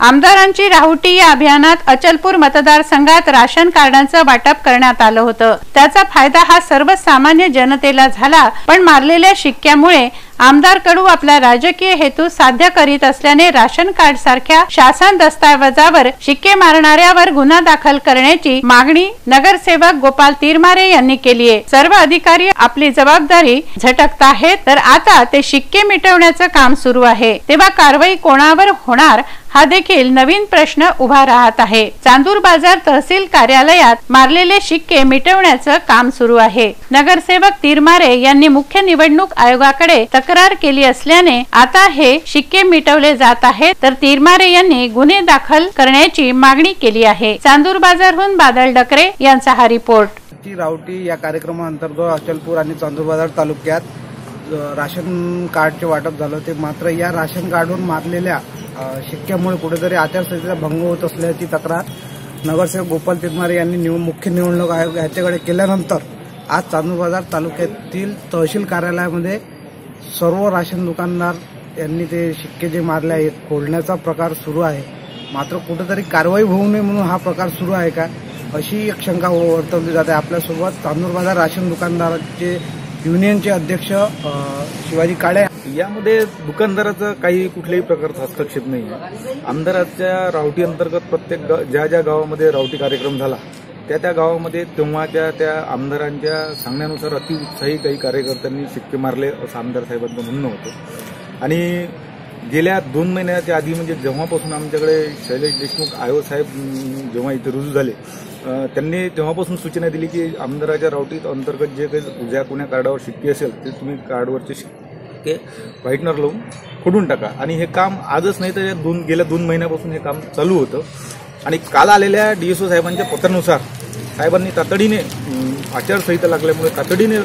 आमदारांची राहुटी या अभियानात अचलपूर मतदारसंघात राशन कार्डांचं वाटप करण्यात आलं होतं. त्याचा फायदा हा सर्वसामान्य जनतेला झाला पण मारलेल्या शिक्क्यामुळे आमदार कडू आपला राजकीय हेतू साध्य करीत असल्याने राशन कार्ड सारख्या शासन दस्ताऐवजावर शिक्के मारणाऱ्यावर गुन्हा दाखल करण्याची मागणी नगरसेवक गोपाल तिरमारे यांनी केली आहे. सर्व अधिकारी आपली जबाबदारी झटकत आहेत तर आता ते शिक्के मिटवण्याचं काम सुरू आहे. तेव्हा कारवाई कोणावर होणार हा देखील नवीन प्रश्न उभा राहत आहे. चांदूर बाजार तहसील कार्यालयात मारलेले शिक्के मिटवण्याचं काम सुरू आहे. नगरसेवक तिरमारे यांनी मुख्य निवडणूक आयोगाकडे तक्रार केली असल्याने आता हे शिक्के मिटवले जात आहेत. तर तिरमारे यांनी गुन्हे दाखल करण्याची मागणी केली आहे. चांदूर बाजारहून बादल डकरे यांचा हा रिपोर्ट. रावटी या कार्यक्रमाअंतर्गत अचलपूर आणि चांदूर बाजार तालुक्यात राशन कार्डचे वाटप झालं ते मात्र या राशन कार्डवरून मारलेल्या शिक्क्यामुळे कुठेतरी आचारसंहितेचा भंग होत असल्याची तक्रार नगरसेवक गोपाल तिरमारे यांनी निव मुख्य निवडणूक आयोग याच्याकडे केल्यानंतर आज चांदूर बाजार तालुक्यातील तहसील कार्यालयामध्ये सर्व राशन दुकानदार यांनी ते शिक्के जे मारले आहेत खोलण्याचा प्रकार सुरू आहे. मात्र कुठेतरी कारवाई होऊ नये म्हणून हा प्रकार सुरू आहे का? अशी एक शंका वर्तवली जाते. आपल्यासोबत चांदूर बाजार राशन दुकानदाराचे युनियनचे अध्यक्ष शिवाजी काळे. यामध्ये दुकानदाराचा काही कुठल्याही प्रकारचा हस्तक्षेप नाही आहे आमदाराच्या रावटी अंतर्गत प्रत्येक ज्या ज्या गावामध्ये रावटी कार्यक्रम झाला त्या त्या गावामध्ये तेव्हाच्या त्या आमदारांच्या सांगण्यानुसार अतिउत्साही काही कार्यकर्त्यांनी शिक्के मारले असं आमदार साहेबांचं म्हणणं होतं. आणि गेल्या दोन महिन्याच्या आधी म्हणजे जेव्हापासून आमच्याकडे शैलेश देशमुख आयो साहेब जेव्हा इथे रुजू झाले त्यांनी तेव्हापासून सूचना दिली की आमदाराच्या रावटीत अंतर्गत जे काही ज्या कोण्या कार्डावर शिक्के असेल ते तुम्ही कार्डवरचे शिक्के व्हाईटनर लावून खोडून टाका. आणि हे काम आजच नाही तर या दोन गेल्या दोन महिन्यापासून हे काम चालू होतं. आणि काल आलेल्या डीएसओ साहेबांच्या पत्रानुसार साहेबांनी तातडीने आचारसंहिता लागल्यामुळे तातडीने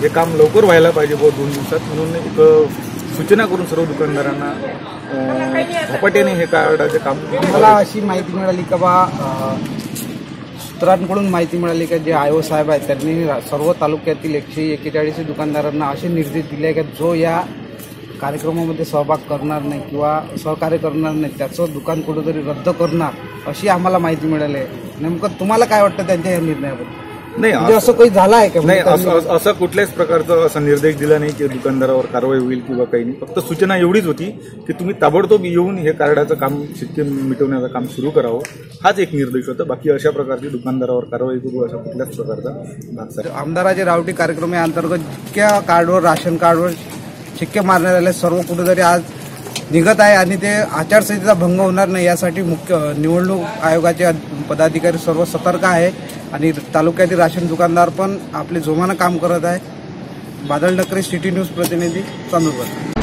हे काम लवकर व्हायला पाहिजे बुवा दोन दिवसात. म्हणून एक सूचना करून सर्व दुकानदारांना झपाट्याने हे कार्डाचे काम मला अशी माहिती मिळाली का बा सूत्रांकडून माहिती मिळाली का जे आयो साहेब आहेत त्यांनी सर्व तालुक्यातील एकशे एकेचाळीस दुकानदारांना असे निर्देश दिले आहे की जो या कार्यक्रमामध्ये सहभाग करणार नाही किंवा सहकार्य करणार नाही त्याचं दुकान कुठेतरी रद्द करणार अशी आम्हाला माहिती मिळाली आहे. नेमकं तुम्हाला काय वाटतं त्यांच्या या निर्णयाबद्दल? नाही म्हणजे असं- काही झालं आहे का? नाही म्हणजे असं कुठल्याच प्रकारचं असा निर्देश दिला नाही की दुकानदारावर कारवाई होईल किंवा काही नाही. फक्त सूचना एवढीच होती की तुम्ही ताबडतोब येऊन हे कार्डाचं काम शिक्के मिटवण्याचं काम सुरू करावं. हाच एक निर्देश होता. बाकी अशा प्रकारची दुकानदारावर कारवाई करू अशा कुठल्याच प्रकारचा आमदाराचे रावटी कार्यक्रम या अंतर्गत जितक्या कार्डवर राशन कार्डवर शिक्के मारण्यात आले. सर्व कुठेतरी आज निघत आहे आणि ते आचारसंहितेचा भंग होणार नाही. यासाठी मुख्य निवडणूक आयोगाचे पदाधिकारी सर्व सतर्क आहे. आणि तालुक्यातील राशन दुकानदार पण आपले जोमानं काम करत आहे. बादल डकरे सिटी न्यूज प्रतिनिधी चांदूरबाद